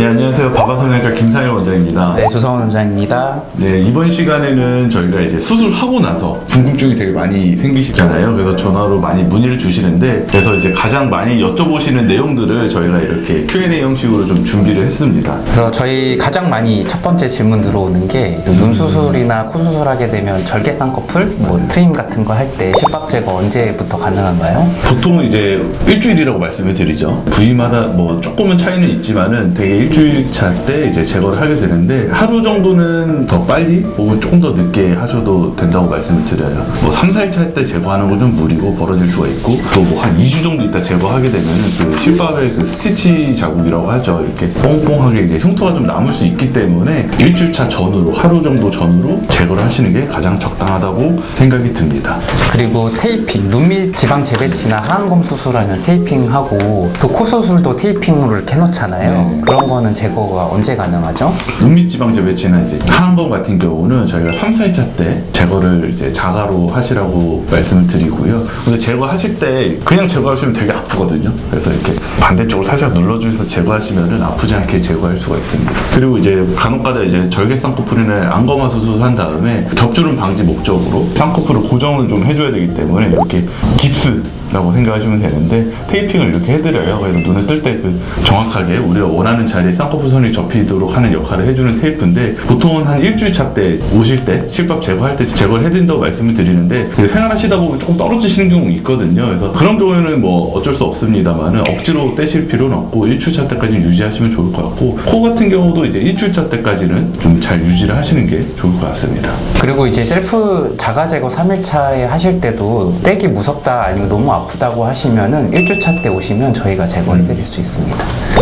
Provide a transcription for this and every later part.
네, 안녕하세요. 바바성형외과 김상일 원장입니다. 네, 조성원 원장입니다. 네, 이번 시간에는 저희가 이제 수술하고 나서 궁금증이 되게 많이 생기시잖아요. 그래서 전화로 많이 문의를 주시는데, 그래서 이제 가장 많이 여쭤보시는 내용들을 저희가 이렇게 Q&A 형식으로 좀 준비를 했습니다. 그래서 저희 가장 많이 첫 번째 질문 들어오는 게 눈 수술이나 코 수술하게 되면 절개 쌍꺼풀, 뭐 트임 같은 거 할때 실밥 제거 언제부터 가능한가요? 보통 이제 일주일이라고 말씀을 드리죠. 부위마다 뭐 조금은 차이는 있지만은 되게 일주일 차 때 이제 제거를 하게 되는데 하루 정도는 더 빨리 혹은 조금 더 늦게 하셔도 된다고 말씀을 드려요. 뭐 3, 4일 차 때 제거하는 건 좀 무리고 벌어질 수가 있고 또 뭐 한 2주 정도 있다 제거하게 되면은 그 실밥의 그 스티치 자국이라고 하죠. 이렇게 뽕뽕하게 이제 흉터가 좀 남을 수 있기 때문에 일주일 차 전후로 하루 정도 전후로 제거를 하시는 게 가장 적당하다고 생각이 듭니다. 그리고 테이핑, 눈밑 지방 재배치나 하안검 수술하는 테이핑하고 또 코 수술도 테이핑으로 이렇게 해놓잖아요. 네. 그런 거는 제거가 언제 가능하죠? 눈밑지방 재배치나 이제 하안검 같은 경우는 저희가 3, 4일차 때 제거를 이제 자가로 하시라고 말씀을 드리고요. 근데 제거하실 때 그냥 제거하시면 되게 아프거든요. 그래서 이렇게 반대쪽으로 살짝 눌러주셔서 제거하시면은 아프지 않게 제거할 수가 있습니다. 그리고 이제 간혹가다 이제 절개 쌍꺼풀이나 안검화 수술한 다음에 겹주름 방지 목적으로 쌍꺼풀을 고정을 좀 해줘야 되기 때문에 이렇게 깁스 라고 생각하시면 되는데 테이핑을 이렇게 해드려요. 그래서 눈을 뜰 때 그 정확하게 우리가 원하는 자리에 쌍꺼풀 선이 접히도록 하는 역할을 해주는 테이프인데 보통은 한 일주일 차 때 오실 때 실밥 제거할 때 제거를 해드린다고 말씀을 드리는데 그 생활하시다 보면 조금 떨어지시는 경우 있거든요. 그래서 그런 경우에는 뭐 어쩔 수 없습니다만은 억지로 떼실 필요는 없고 일주일 차 때까지 유지하시면 좋을 것 같고 코 같은 경우도 이제 일주일 차 때까지는 좀 잘 유지를 하시는 게 좋을 것 같습니다. 그리고 이제 셀프 자가 제거 3일 차에 하실 때도 떼기 무섭다 아니면 너무 아프다고 하시면은 1주차 때 오시면 저희가 제거해 드릴 수 있습니다.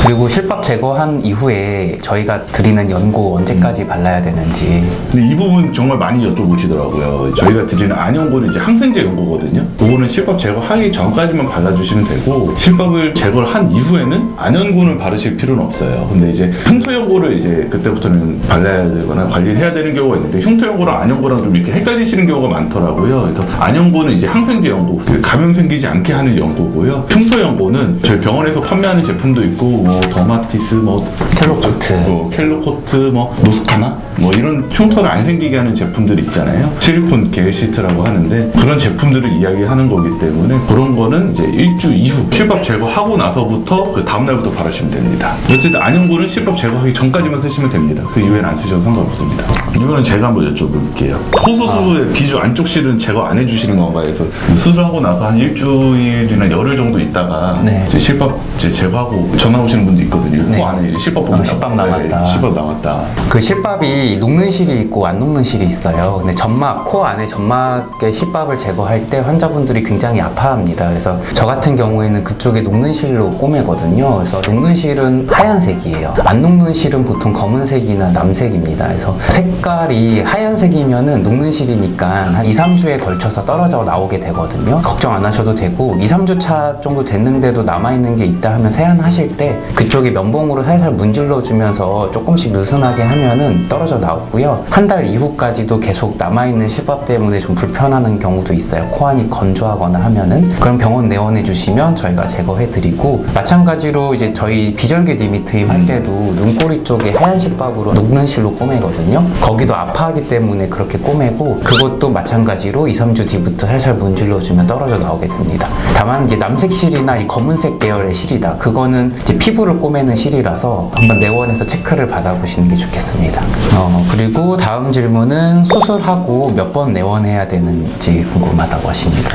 그리고 실밥 제거한 이후에 저희가 드리는 연고 언제까지 발라야 되는지 근데 이 부분 정말 많이 여쭤보시더라고요. 저희가 드리는 안연고는 이제 항생제 연고거든요. 그거는 실밥 제거하기 전까지만 발라주시면 되고 실밥을 제거를 한 이후에는 안연고는 바르실 필요는 없어요. 근데 이제 흉터 연고를 이제 그때부터는 발라야 되거나 관리를 해야 되는 경우가 있는데 흉터 연고랑 안연고랑 좀 이렇게 헷갈리시는 경우가 많더라고요. 그래서 안연고는 이제 항생제 연고, 그 감염 생기지 않게 하는 연고고요. 흉터 연고는 저희 병원에서 판매하는 제품도 있고 뭐 더마티스, 뭐 텔로코트 뭐 켈로코트, 뭐 노스카나 뭐 이런 흉터를 안 생기게 하는 제품들 있잖아요. 실리콘 겔 시트라고 하는데 그런 제품들을 이야기하는 거기 때문에 그런 거는 이제 일주 이후 실밥 제거하고 나서부터 그 다음 날부터 바르시면 됩니다. 어쨌든 안연고는 실밥 제거하기 전까지만 쓰시면 됩니다. 그 이후에는 안 쓰셔도 상관없습니다. 이거는 제가 한번 여쭤볼게요. 코수 수술의 비주 안쪽 실은 제거 안 해주시는 건가요? 그래서 수술하고 나서 한 일주 일이나 열흘 정도 있다가 네. 이제 실밥 이제 제거하고 전화 오시는 분도 있거든요. 네. 코 안에 실밥 어, 보면 실밥 나와- 남았다. 네, 실밥 남았다. 그 실밥이 녹는 실이 있고 안 녹는 실이 있어요. 근데 점막, 코 안에 점막의 실밥을 제거할 때 환자분들이 굉장히 아파합니다. 그래서 저 같은 경우에는 그쪽에 녹는 실로 꼬매거든요. 그래서 녹는 실은 하얀색이에요. 안 녹는 실은 보통 검은색이나 남색입니다. 그래서 색깔이 하얀색이면은 녹는 실이니까 한 2, 3주에 걸쳐서 떨어져 나오게 되거든요. 걱정 안 하셔도 되고 2, 3주 차 정도 됐는데도 남아있는 게 있다 하면 세안하실 때 그쪽에 면봉으로 살살 문질러 주면서 조금씩 느슨하게 하면은 떨어져 나오고요. 한 달 이후까지도 계속 남아있는 실밥 때문에 좀 불편하는 경우도 있어요. 코안이 건조하거나 하면은 그럼 병원 내원해 주시면 저희가 제거해 드리고 마찬가지로 이제 저희 비절개 리미트임 할 때도 눈꼬리 쪽에 하얀 실밥으로 녹는 실로 꼬매거든요. 거기도 아파하기 때문에 그렇게 꼬매고 그것도 마찬가지로 2, 3주 뒤부터 살살 문질러 주면 떨어져 나오게 됩니다. 다만 이제 남색 실이나 이 검은색 계열의 실이다. 그거는 이제 피부를 꼬매는 실이라서 한번 내원해서 체크를 받아보시는 게 좋겠습니다. 어, 그리고 다음 질문은 수술하고 몇 번 내원해야 되는지 궁금하다고 하십니다.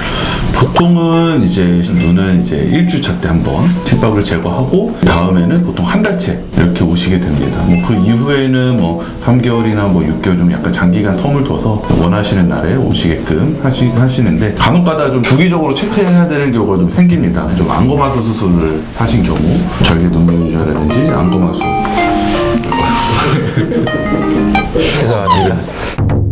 보통은 이제 눈은 이제 일주차 때 한번 실밥을 제거하고 다음에는 보통 한 달째 이렇게 오시게 됩니다. 뭐 그 이후에는 뭐 3개월이나 뭐 6개월 좀 약간 장기간 텀을 둬서 원하시는 날에 오시게끔 하시, 하시는데 간혹가다 좀 주기적으로 체크해야 되는 경우가 좀 생깁니다. 좀 안검하수 수술을 하신 경우 절개 눈물이라든지 안검하수 죄송합니다.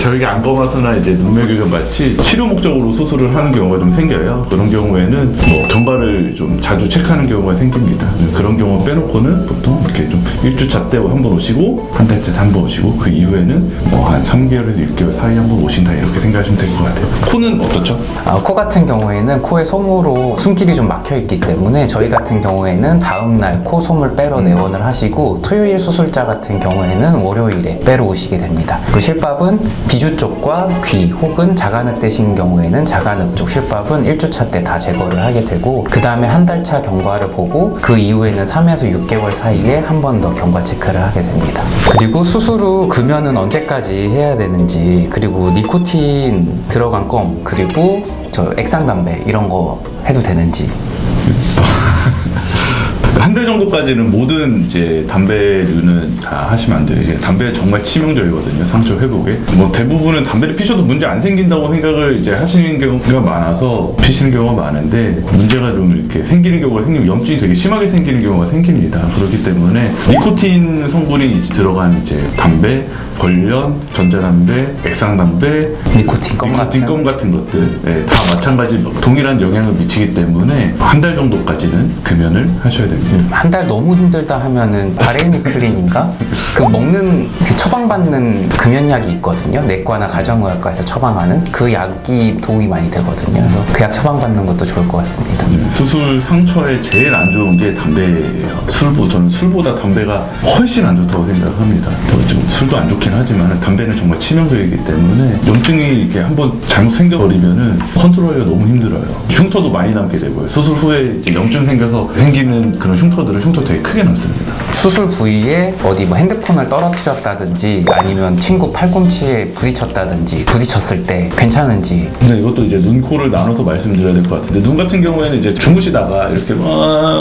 저에게 안검하수나 이제 눈매교가 마치 치료 목적으로 수술을 하는 경우가 좀 생겨요. 그런 경우에는 뭐 경과를 좀 자주 체크하는 경우가 생깁니다. 그런 경우 빼놓고는 보통 이렇게 좀 1주차 때 한 번 오시고 한 달째 한 번 오시고 그 이후에는 뭐 한 3개월에서 6개월 사이에 한 번 오신다 이렇게 생각하시면 될 것 같아요. 코는 어떻죠? 아, 코 같은 경우에는 코에 솜으로 숨길이 좀 막혀 있기 때문에 저희 같은 경우에는 다음 날 코 솜을 빼러 내원을 하시고 토요일 수술자 같은 경우에는 월요일에 빼러 오시게 됩니다. 그 실밥은 비주 쪽과 귀 혹은 되신 경우에는 자간흙 쪽 실밥은 1주차 때 다 제거를 하게 되고 그 다음에 한 달 차 경과를 보고 그 이후에는 3에서 6개월 사이에 한 번 더 경과 체크를 하게 됩니다. 그리고 수술 후 금연은 언제까지 해야 되는지 그리고 니코틴 들어간 껌 그리고 저 액상 담배 이런 거 해도 되는지 한 달 정도까지는 모든 이제 담배류는 다 하시면 안 돼요. 이게 담배 정말 치명적이거든요. 상처 회복에. 뭐 대부분은 담배를 피셔도 문제 안 생긴다고 생각을 이제 하시는 경우가 많아서 피시는 경우가 많은데 문제가 좀 이렇게 생기는 경우가 생기면 염증이 되게 심하게 생기는 경우가 생깁니다. 그렇기 때문에 니코틴 성분이 들어간 이제 담배, 벌련, 전자담배, 액상담배, 니코틴 껌 같은 껌 같은 것들 예, 다 마찬가지 동일한 영향을 미치기 때문에 한 달 정도까지는 금연을 하셔야 됩니다. 한 달 너무 힘들다 하면은 바레미클린인가 그 먹는 그 처방받는 금연약이 있거든요 내과나 가정의학과에서 처방하는 그 약이 도움이 많이 되거든요 그래서 그 약 처방받는 것도 좋을 것 같습니다 수술 상처에 제일 안 좋은 게 담배예요. 술보 저는 술보다 담배가 훨씬 안 좋다고 생각합니다. 뭐좀 술도 안 좋긴 하지만 담배는 정말 치명적이기 때문에 염증이 이렇게 한번 잘못 생겨버리면은 컨트롤하기가 너무 힘들어요. 흉터도 많이 남게 되고요. 수술 후에 이제 염증 생겨서 생기는 그런 흉터들은 흉터 되게 크게 남습니다. 수술 부위에 어디 뭐 핸드폰을 떨어뜨렸다든지 아니면 친구 팔꿈치에 부딪혔다든지 부딪혔을 때 괜찮은지 근데 이것도 이제 눈, 코를 나눠서 말씀드려야 될 것 같은데 눈 같은 경우에는 이제 주무시다가 이렇게 막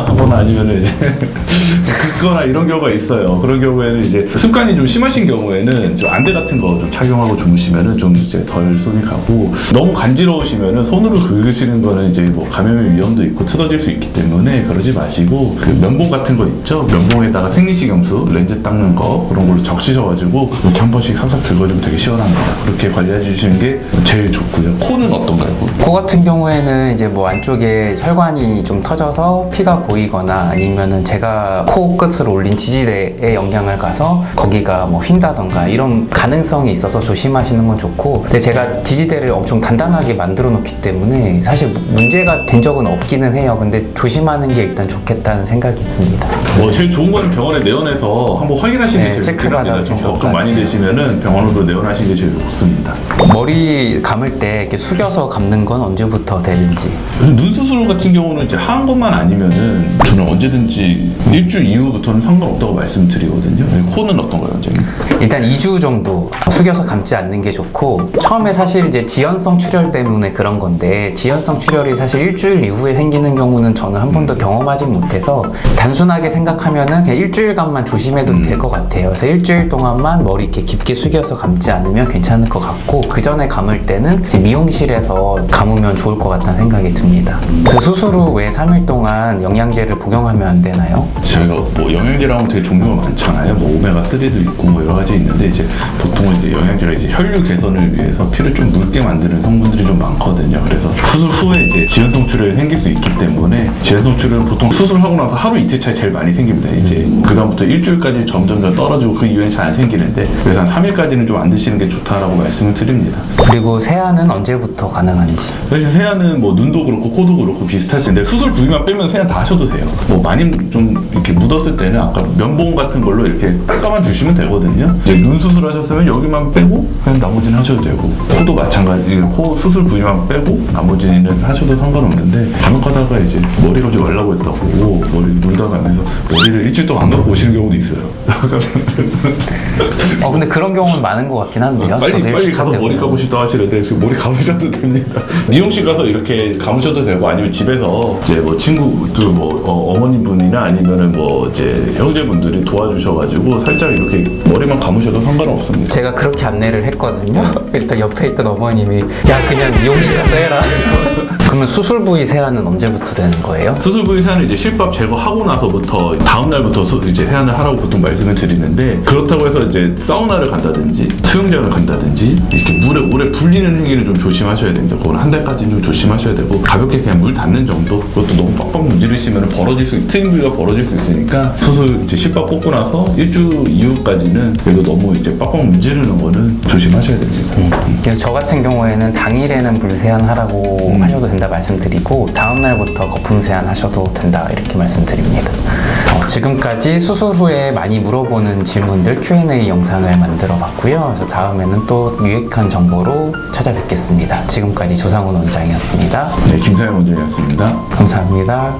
하거나 아니면 이제 긁거나 이런 경우가 있어요. 그런 경우에는 이제 습관이 좀 심하신 경우에는 좀 안대 같은 거 좀 착용하고 주무시면은 좀 이제 덜 손이 가고 너무 간지러우시면은 손으로 긁으시는 거는 이제 뭐 감염의 위험도 있고 틀어질 수 있기 때문에 그러지 마시고 그 면봉 같은 거 있죠? 면봉에다가 생리식염수 렌즈 닦는 거 그런 걸로 적시셔가지고 이렇게 한 번씩 살살 긁어주면 되게 시원합니다. 그렇게 관리해 주시는 게 제일 좋고요. 코는 어떤가요? 코 같은 경우에는 이제 뭐 안쪽에 혈관이 좀 터져서 피가 고이거나 아니면은 제가 코 끝으로 올린 지지대에 영향을 가서 거기가 뭐 휜다던가 이런 가능성이 있어서 조심하시는 건 좋고 근데 제가 지지대를 엄청 단단하게 만들어 놓기 때문에 사실 문제가 된 적은 없기는 해요 근데 조심하는 게 일단 좋겠다는 생각이 있습니다 뭐 제일 좋은 거는 병원에 내원해서 한번 확인하시는 게 네, 제일. 하다 좀 걱정 많이 되시면은 병원으로 내원하시는 게 제일 좋습니다. 머리 감을 때 이렇게 숙여서 감는 건 언제부터 되는지 그래서 눈 수술 같은 경우는 이제 하한 것만 아니면은 저는 언제든지 일주일 이후부터는 상관없다고 말씀드리거든요. 네, 코는 어떤가요, 원장님? 일단 2주 정도 숙여서 감지 않는 게 좋고 처음에 사실 이제 지연성 출혈 때문에 그런 건데 지연성 출혈이 사실 일주일 이후에 생기는 경우는 저는 한 번도 경험하지 못해서 단순하게 생각하면은 그냥 일주일간만 조심해도 될 것 같아요. 그래서 일주일 동안만 머리 이렇게 깊게 숙여서 감지 않으면 괜찮을 것 같고 그 전에 감을 때는 미용실에서 감으면 좋을 것 같다는 생각이 듭니다. 그 수술 후 왜 3일 동안 영양제를 복용하면 안 되나요? 저희가 뭐 영양제라면 되게 종류가 많잖아요. 뭐 오메가 3도 있고 뭐 여러 가지 있는데 이제 보통은 이제 영양제가 이제 혈류 개선을 위해서 피를 좀 묽게 만드는 성분들이 좀 많거든요. 그래서 수술 후에 이제 지연성 출혈이 생길 수 있기 때문에 지연성 출혈은 보통 수술하고 나서 하루 이틀 차에 제일 많이 생깁니다. 이제 그 다음부터 일주일까지 점점 점 떨어지고 그 이후엔 잘 안 생기는데 그래서 한 3일까지는 좀 안 드시는 게 좋다라고 말씀을 드립니다. 그리고 세안은 언제부터 가능한지 사실 세안은 뭐 눈도 그렇고 코도 그렇고 비슷할 텐데 수술 부위만 빼면 세안 다 하셔도 돼요. 뭐 많이 좀 이렇게 묻었을 때는 아까 면봉 같은 걸로 이렇게 닦아만 주시면 되거든요. 이제 눈 수술하셨으면 여기만 빼고 그냥 나머지는 하셔도 되고 코도 마찬가지 코 수술 부위만 빼고 나머지는 하셔도 상관없는데 간혹 하다가 이제 머리 감지 말라고 했다고 머리 눌다가 하면서 머리를 일주일 동안 안 감고 오시는 경우도 있어요. 어 근데 그런 경우는 많은 것 같긴 한데요. 빨리 빨리 가서 머리 감고 싶다 하시는데 지금 머리 감으셔도 됩니다. 미용실 가서 이렇게 감으셔도 되고 아니면 집에서 이제 뭐 친구들 뭐 어, 어머님 분이나 아니면은 뭐 이제 형제분들이 도와주셔가지고 살짝 이렇게 머리만 감으셔도 상관없습니다. 제가 그렇게 안내를 했거든요. 일단 옆에 있던 어머님이 야 그냥 미용실 가서 해라. 그러면 수술 부위 세안은 언제부터 되는 거예요? 수술 부위 세안은 이제 실밥 제거하고 나서부터 다음 날부터 수- 이제 세안을 하라고 보통 말씀을 드리는데 그렇다고 해서 이제 사우나를 간다든지 수영장을 간다든지 이렇게 물에 오래 불리는 행위는 좀 조심하셔야 됩니다. 그건 한 달까지는 좀 조심하셔야 되고 가볍게 그냥 물 닿는 정도 그것도 너무 빡빡 문지르시면 벌어질 수 스트링 부위가 벌어질 수 있으니까 수술 이제 실밥 꽂고 나서 일주 이후까지는 그래도 너무 이제 빡빡 문지르는 거는 조심하셔야 됩니다. 그래서 저 같은 경우에는 당일에는 물 세안하라고 음. 하셔도 된다 말씀드리고 다음 날부터 거품 세안하셔도 된다 이렇게 말씀드립니다. 어, 지금까지 수술 후에 많이 물어보는 질문들 Q&A 영상을 만들어 봤고요. 그래서 다음에는 또 유익한 정보로 찾아뵙겠습니다. 지금까지 조상훈 원장이었습니다. 네, 김사영 원장이었습니다. 감사합니다.